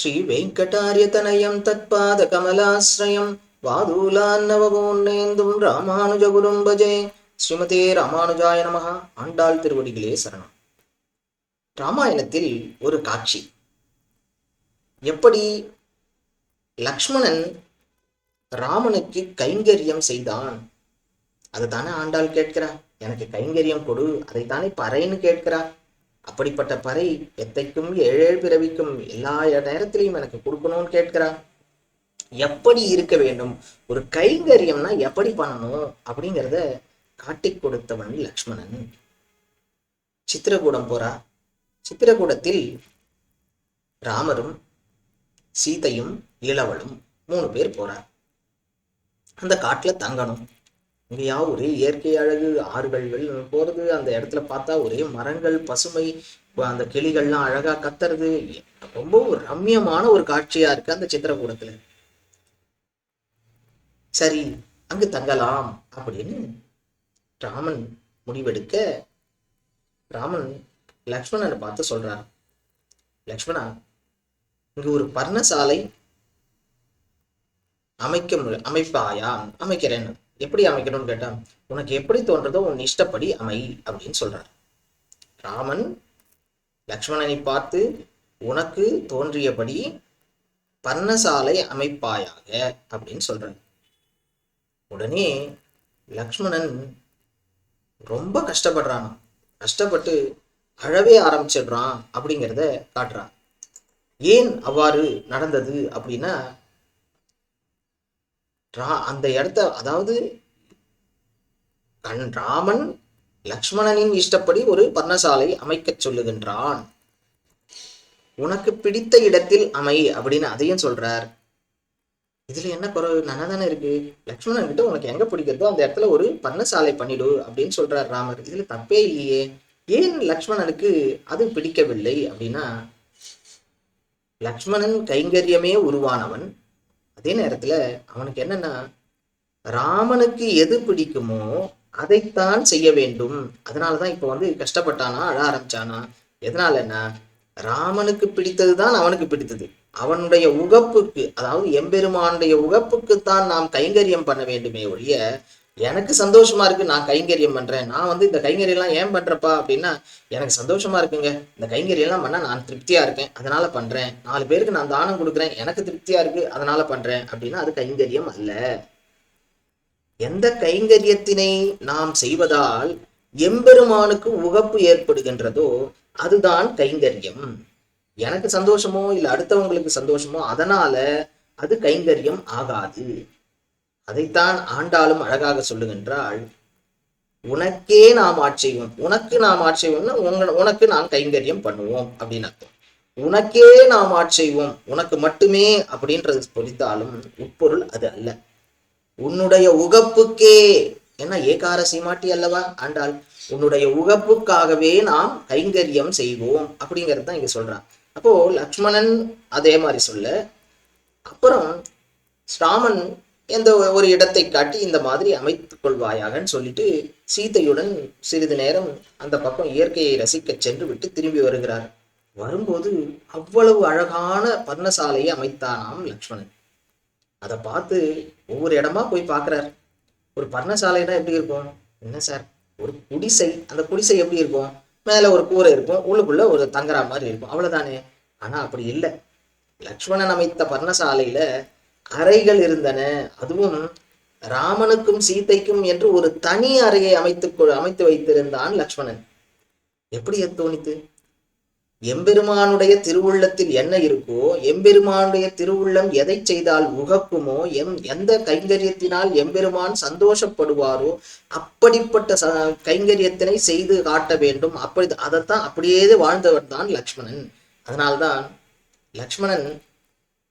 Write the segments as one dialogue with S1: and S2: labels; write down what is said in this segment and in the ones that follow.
S1: ஸ்ரீ வெங்கடாரியதனயம் தத்பாத கமலாசிரயம் வாதூலான்னவபூர்ணேந்தும் ராமானுஜகுரும் பஜே ஸ்ரீமதே ராமானுஜாய நமகா ஆண்டாள் திருவடிகளே சரணம். ராமாயணத்தில் ஒரு காட்சி. எப்படி லக்ஷ்மணன் ராமனுக்கு கைங்கரியம் செய்தான்? அதுதானே ஆண்டாள் கேட்கிறா எனக்கு கைங்கரியம் கொடு அதைத்தானே பறைன்னு கேட்கிறா அப்படிப்பட்ட பறை எத்தைக்கும் ஏழேழு பிறவிக்கும் எல்லா நேரத்திலையும் எனக்கு கொடுக்கணும்னு கேட்கிறா. எப்படி இருக்க வேண்டும்? ஒரு கைங்கரியம்னா எப்படி பண்ணணும்? அப்படிங்கிறத காட்டிக் கொடுத்தவன் லக்ஷ்மணன். சித்திரகூடம் போறா. சித்திரகூடத்தில் ராமரும் சீதையும் இளவலும் மூணு பேர் போறா. அந்த காட்டுல தங்கணும். இங்கேயா ஒரே இயற்கை அழகு ஆறுகள் போறது அந்த இடத்துல பார்த்தா ஒரே மரங்கள் பசுமை அந்த கிளிகள்லாம் அழகா கத்துறது. ரொம்ப ஒரு ரம்யமான ஒரு காட்சியா இருக்கு அந்த சித்திரக்கூடத்துல சரி அங்கு தங்கலாம் அப்படின்னு ராமன் முடிவெடுக்க ராமன் லக்ஷ்மணனை பார்த்து சொல்றார் லக்ஷ்மணா இங்க ஒரு பர்ணசாலை அமைக்க மு- அமைப்பாயா அமைக்கிறேன்னு எப்படி அமைக்கணும்னு கேட்டா உனக்கு எப்படி தோன்றதோ உன் இஷ்டப்படி அமை அப்படின்னு சொல்றார். ராமன் லக்ஷ்மணனை பார்த்து உனக்கு தோன்றியபடி பர்ணசாலை அமைப்பாயாக அப்படின்னு சொல்றார். உடனே லக்ஷ்மணன் ரொம்ப கஷ்டப்படுறான். கஷ்டப்பட்டு அழவே ஆரம்பிச்சிடுறான் அப்படிங்கிறத காட்டுறான். ஏன் அவ்வாறு நடந்தது அப்படின்னா ரா- அந்த இடத்த அதாவது கண் ராமன் லக்ஷ்மணனின் இஷ்டப்படி ஒரு பர்ணசாலை அமைக்கச் சொல்லுகின்றான். உனக்கு பிடித்த இடத்தில் அமை அப்படின்னு அதையும் சொல்றார். இதுல என்ன குறை நல்லா தானே இருக்கு. லக்ஷ்மணன் கிட்ட உனக்கு எங்க பிடிக்கிறதோ அந்த இடத்துல ஒரு பர்ணசாலை பண்ணிடு அப்படின்னு சொல்றார் ராமர். இதுல தப்பே இல்லையே. ஏன் லக்ஷ்மணனுக்கு அது பிடிக்கவில்லை அப்படின்னா லக்ஷ்மணன் கைங்கரியமே உருவானவன். அதே நேரத்துல அவனுக்கு என்னன்னா ராமனுக்கு எது பிடிக்குமோ அதைத்தான் செய்ய வேண்டும். அதனாலதான் இப்ப வந்து கஷ்டப்பட்டானா அழ ஆரம்பிச்சானா? எதனாலன்னா ராமனுக்கு பிடித்ததுதான் அவனுக்கு பிடித்தது. அவனுடைய உகப்புக்கு அதாவது எம்பெருமானுடைய உகப்புக்குத்தான் நாம் கைங்கரியம் பண்ண வேண்டுமே ஒழிய எனக்கு சந்தோஷமா இருக்கு நான் கைங்கரியம் பண்றேன். நான் வந்து இந்த கைங்கரியம் எல்லாம் ஏன் பண்றப்பா அப்படின்னா எனக்கு சந்தோஷமா இருக்குங்க. இந்த கைங்கரியம் எல்லாம் பண்ணா நான் திருப்தியா இருக்கேன். அதனால பண்றேன். நாலு பேருக்கு நான் தானம் கொடுக்குறேன். எனக்கு திருப்தியா இருக்கு. அதனால பண்றேன். அப்படின்னா அது கைங்கரியம் அல்ல. எந்த கைங்கரியத்தினை நாம் செய்வதால் எம்பெருமானுக்கு உகப்பு ஏற்படுகின்றதோ அதுதான் கைங்கரியம். எனக்கு சந்தோஷமோ இல்ல அடுத்தவங்களுக்கு சந்தோஷமோ அதனால அது கைங்கரியம் ஆகாது. அதைத்தான் ஆண்டாளும் அழகாக சொல்லுகின்றாள் உனக்கே நாம் ஆட்சேபம் உனக்கு நாம் ஆட்சேபம்னா உங்க- உனக்கு நாம் கைங்கரியம் பண்ணுவோம் அப்படின்னு அர்த்தம். உனக்கே நாம் ஆட்சேபம் உனக்கு மட்டுமே அப்படின்றது பொறித்தாலும் உட்பொருள் அது அல்ல. உன்னுடைய உகப்புக்கே என்ன ஏகார சீமாட்டி அல்லவா ஆண்டாள்? உன்னுடைய உகப்புக்காகவே நாம் கைங்கரியம் செய்வோம் அப்படிங்கிறது தான் இங்க சொல்றான். அப்போ லக்ஷ்மணன் அதே மாதிரி சொல்ல அப்புறம் ஸ்ராமன் எந்த ஒரு இடத்தை காட்டி இந்த மாதிரி அமைத்து கொள்வாயாகன்னு சொல்லிட்டு சீதையுடன் சிறிது நேரம் அந்த பக்கம் இயற்கையை ரசிக்கச் சென்று விட்டு திரும்பி வருகிறார். வரும்போது அவ்வளவு அழகான பர்ணசாலையை அமைத்தானாம் லக்ஷ்மணன். அதை பார்த்து ஒவ்வொரு இடமா போய் பார்க்கறார். ஒரு பர்ணசாலைனா எப்படி இருக்கும்? என்ன சார்? ஒரு குடிசை. அந்த குடிசை எப்படி இருக்கும்? மேல ஒரு கூரை இருக்கும். உள்ளுக்குள்ள ஒரு தங்குற மாதிரி இருக்கும். அவ்வளவுதானே. ஆனா அப்படி இல்லை. லக்ஷ்மணன் அமைத்த பர்ணசாலையில அறைகள் இருந்தன. அதுவும் ராமனுக்கும் சீதைக்கும் என்று ஒரு தனி அறையை அமைத்து அமைத்து வைத்திருந்தான் லக்ஷ்மணன். எப்படி தோணித்து? எம்பெருமானுடைய திருவுள்ளத்தில் என்ன இருக்கோ எம்பெருமானுடைய திருவுள்ளம் எதை செய்தால் உகக்குமோ எம் எந்த கைங்கரியத்தினால் எம்பெருமான் சந்தோஷப்படுவாரோ அப்படிப்பட்ட ச கைங்கரியத்தினை செய்து காட்ட வேண்டும். அப்படி அதைத்தான் அப்படியே வாழ்ந்தவர் தான் லக்ஷ்மணன். அதனால்தான் லக்ஷ்மணன்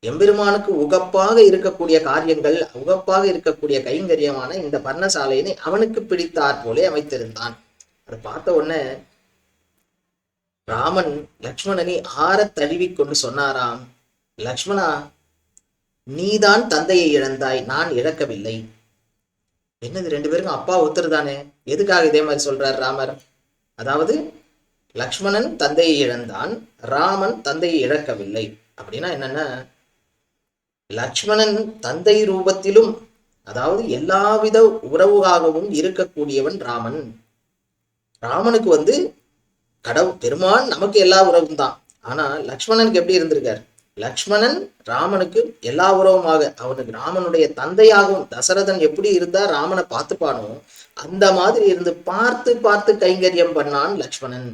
S1: எம்பெருமானுக்கு உகப்பாக இருக்கக்கூடிய காரியங்கள் உகப்பாக இருக்கக்கூடிய கைங்கரியமான இந்த பர்ணசாலையினை அவனுக்கு பிடித்தாற் போலே அமைத்திருந்தான். அதை பார்த்த உடனே ராமன் லக்ஷ்மணனை ஆறத் தழுவிக் கொண்டு சொன்னாராம் லக்ஷ்மணா நீதான் தந்தையை இழந்தாய் நான் இழக்கவில்லை. என்னது ரெண்டு பேருக்கும் அப்பா ஒத்துருதானே எதுக்காக இதே மாதிரி சொல்றார் ராமர்? அதாவது லக்ஷ்மணன் தந்தையை இழந்தான் ராமன் தந்தையை இழக்கவில்லை. அப்படின்னா என்னன்னா லக்ஷ்மணன் தந்தை ரூபத்திலும் அதாவது எல்லாவித உறவுகாகவும் இருக்கக்கூடியவன் ராமன். ராமனுக்கு வந்து கடவுள் பெருமான் நமக்கு எல்லா உறவும் தான். ஆனா லக்ஷ்மணனுக்கு எப்படி இருந்திருக்காரு? லக்ஷ்மணன் ராமனுக்கு எல்லா உறவுமாக அவனுக்கு ராமனுடைய தந்தையாகவும் தசரதன் எப்படி இருந்தா ராமனை பார்த்துப்பானோ அந்த மாதிரி இருந்து பார்த்து பார்த்து கைங்கரியம் பண்ணான் லக்ஷ்மணன்.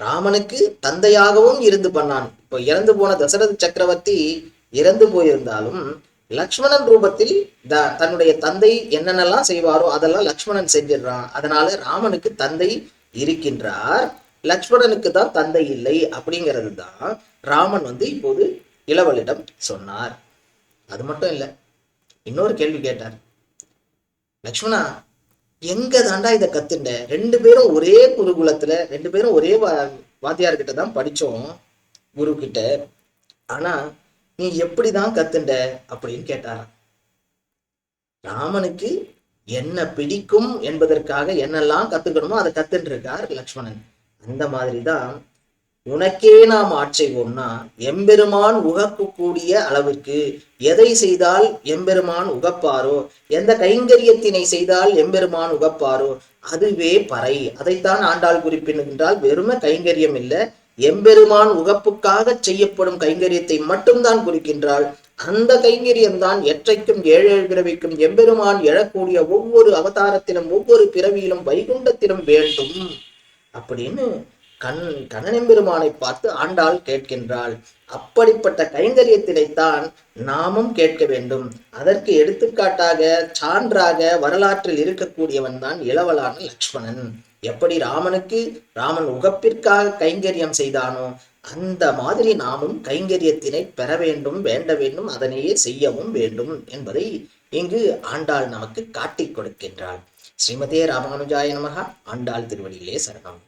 S1: ராமனுக்கு தந்தையாகவும் இருந்து பண்ணான். இப்போ இறந்து போன தசரத சக்கரவர்த்தி இறந்து போயிருந்தாலும் லக்ஷ்மணன் ரூபத்தில் த தன்னுடைய தந்தை என்னென்னலாம் செய்வாரோ அதெல்லாம் லக்ஷ்மணன் செஞ்சிடுறான். அதனால ராமனுக்கு தந்தை இருக்கின்றார். லக்ஷ்மணனுக்கு தான் தந்தை இல்லை அப்படிங்கிறது தான் ராமன் வந்து இப்போது இளவலிடம் சொன்னார். அது மட்டும் இல்லை இன்னொரு கேள்வி கேட்டார். லக்ஷ்மணா எங்க தாண்டா இதை கத்துண்ட? ரெண்டு பேரும் ஒரே குருகுலத்துல ரெண்டு பேரும் ஒரே வா வாத்தியார்கிட்ட தான் படிச்சோம் குரு கிட்ட ஆனா நீ எப்படிதான் கத்துண்ட? அப்படின்னு கேட்டாராம். ராமனுக்கு என்ன பிடிக்கும் என்பதற்காக என்னெல்லாம் கத்துக்கணுமோ அதை கத்துட்டு இருக்கார் லக்ஷ்மணன். அந்த மாதிரிதான் உனக்கே நாம் ஆட்சைவோம்னா எம்பெருமான் உகக்கக்கூடிய அளவிற்கு எதை செய்தால் எம்பெருமான் உகப்பாரோ எந்த கைங்கரியத்தினை செய்தால் எம்பெருமான் உகப்பாரோ அதுவே பறை. அதைத்தான் ஆண்டாள் குறிப்பிடுகின்றால் வெறும கைங்கரியம் இல்லை எம்பெருமான் உகப்புக்காக செய்யப்படும் கைங்கரியத்தை மட்டும்தான் குறிக்கின்றாள். அந்த கைங்கரியம்தான் எற்றைக்கும் ஏழு பிறவிக்கும் எம்பெருமான் எழக்கூடிய ஒவ்வொரு அவதாரத்திலும் ஒவ்வொரு பிறவியிலும் வைகுண்டத்திலும் வேண்டும். அப்படின்னு கண் கண்ணனெம்பெருமானை பார்த்து ஆண்டாள் கேட்கின்றாள். அப்படிப்பட்ட கைங்கரியத்தினைத்தான் நாமும் கேட்க வேண்டும். அதற்கு எடுத்துக்காட்டாக சான்றாக வரலாற்றில் இருக்கக்கூடியவன் தான் இளவலான லக்ஷ்மணன். எப்படி ராமனுக்கு ராமன் உகப்பிற்காக கைங்கரியம் செய்தானோ அந்த மாதிரி நாமும் கைங்கரியத்தினை பெற வேண்டும் வேண்ட வேண்டும் அதனையே செய்யவும் வேண்டும் என்பதை இங்கு ஆண்டாள் நமக்கு காட்டிக் கொடுக்கின்றாள். ஸ்ரீமதே ராமானுஜாய நமகா. ஆண்டாள் திருவடியிலே சரணம்.